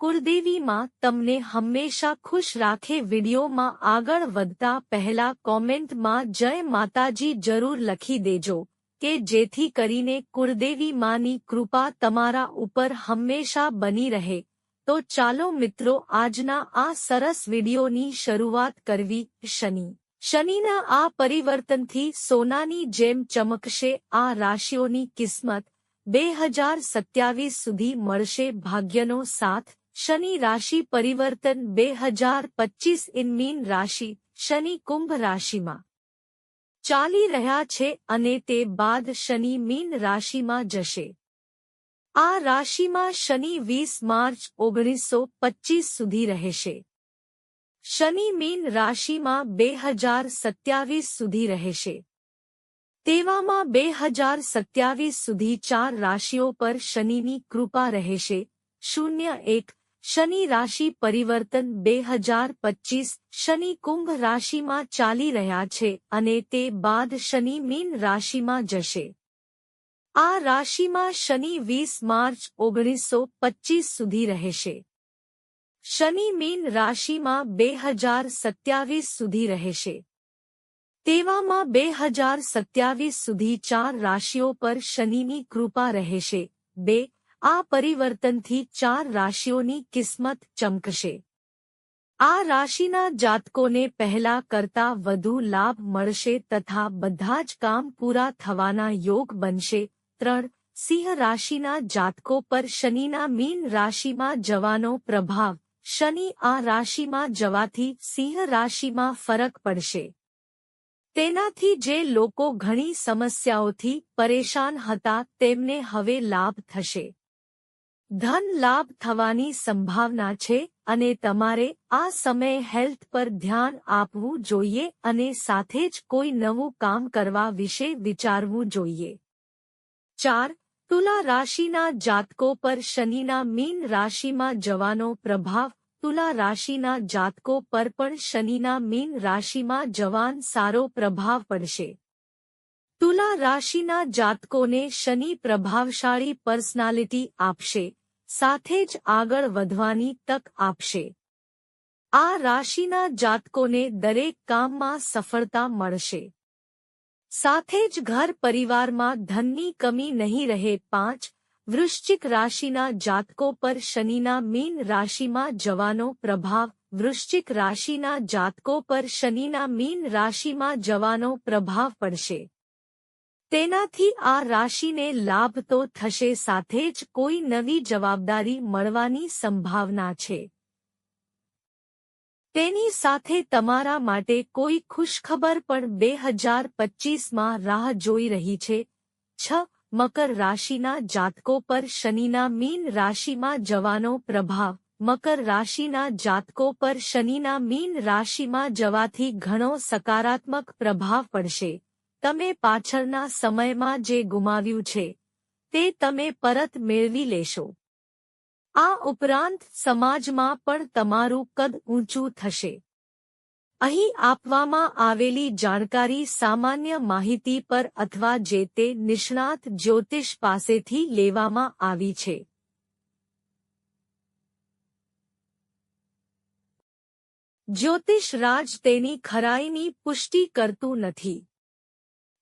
કુળદેવીમાં તમને હંમેશા ખુશ રાખે વિડીયોમાં આગળ વધતા પહેલા કોમેન્ટમાં જય માતાજી જરૂર લખી દેજો, કે જેથી કરીને કુળદેવી માની કૃપા તમારા ઉપર હંમેશા બની રહે. તો ચાલો મિત્રો આજના આ સરસ વિડીયોની શરૂઆત કરવી શનિ. શનિના આ પરિવર્તનથી સોનાની જેમ ચમકશે, આ રાશિઓની કિસ્મત બે હજાર સત્યાવીસ સુધી મળશે, ભાગ્યનો સાથ શનિ રાશિ પરિવર્તન બે હજાર પચીસ ઇન મીન રાશિ, શનિ કુંભ રાશિમાં. ચાલી રહ્યા છે અને તે બાદ શનિ મીન રાશિમાં જશે. આ રાશિમાં શનિ વીસ માર્ચ ઓગણીસો પચીસ સુધી રહેશે. શનિ મીન રાશિમાં બે હજાર સત્યાવીસ સુધી રહેશે. તેવામાં બે હજાર સત્યાવીસ સુધી ચાર રાશિઓ પર શનિની કૃપા રહેશે, શૂન્ય એક શનિ રાશિ પરિવર્તન બે હજાર પચીસ શનિ કુંભ રાશિમાં ચાલી રહ્યા છે અને તે બાદ શનિ મીન રાશિમાં જશે. આ રાશિમાં શનિ વીસ માર્ચ ઓગણીસો પચીસ સુધી રહેશે. શનિ મીન રાશિમાં બે હજાર સત્યાવીસ સુધી રહેશે. તેવામાં બે હજાર સત્યાવીસ સુધી ચાર રાશિઓ પર શનિની કૃપા રહેશે. બે આ પરિવર્તનથી ચાર રાશિઓની કિસ્મત ચમકશે. આ રાશિના જાતકોને પહેલા કરતા વધુ લાભ મળશે તથા બધા જ કામ પૂરા થવાના યોગ બનશે. ત્રણ, સિંહ રાશિના જાતકો પર શનિના મીન રાશિમાં જવાનો પ્રભાવ. શનિ આ રાશિમાં જવાથી સિંહ રાશિમાં ફરક પડશે. તેનાથી જે લોકો ઘણી સમસ્યાઓથી પરેશાન હતા તેમને હવે લાભ થશે. ધન લાભ થવાની સંભાવના છે અને તમારે આ સમયે હેલ્થ પર ધ્યાન આપવું જોઈએ અને સાથે જ કોઈ નવું કામ કરવા વિશે વિચારવું જોઈએ. ચાર, તુલા રાશિના જાતકો પર શનિના મીન રાશિમાં જવાનો પ્રભાવ. તુલા રાશિના જાતકો પર પણ શનિના મીન રાશિમાં જવાન સારો પ્રભાવ પડશે. તુલા રાશિના જાતકોને શનિ પ્રભાવશાળી પર્સનાલિટી આપશે સાથે જ આગળ વધવાની તક આપશે આ રાશિના જાતકોને દરેક કામમાં સફળતા મળશે સાથે જ ઘર પરિવારમાં ધનની કમી નહીં રહે પાંચ વૃશ્ચિક રાશિના જાતકો પર શનિના મીન રાશિમાં જવાનો પ્રભાવ વૃશ્ચિક રાશિના જાતકો પર શનિના મીન રાશિમાં જવાનો પ્રભાવ પડશે તેનાથી આ રાશિને લાભ તો થશે સાથે જ કોઈ નવી જવાબદારી મળવાની સંભાવના છે. તેની સાથે તમારા માટે કોઈ ખુશખબર પણ બે હજાર પચીસમાં રાહ જોઈ રહી છે. છ, મકર રાશિના જાતકો પર શનિના મીન રાશિમાં જવાનો પ્રભાવ. મકર રાશિના જાતકો પર શનિના મીન રાશિમાં જવાથી ઘણો સકારાત્મક પ્રભાવ પડશે. તમે પાછળના સમયમાં જે ગુમાવ્યું છે, તે તમે પરત મેળવી લેશો. આ ઉપરાંત સમાજમાં પણ તમારું કદ ઊંચું થશે. અહીં આપવામાં આવેલી જાણકારી સામાન્ય માહિતી પર અથવા જે તે નિષ્ણાત જ્યોતિષ પાસેથી લેવામાં આવી છે. જ્યોતિષ રાજ તેની ખરાઈની પુષ્ટિ કરતું નથી.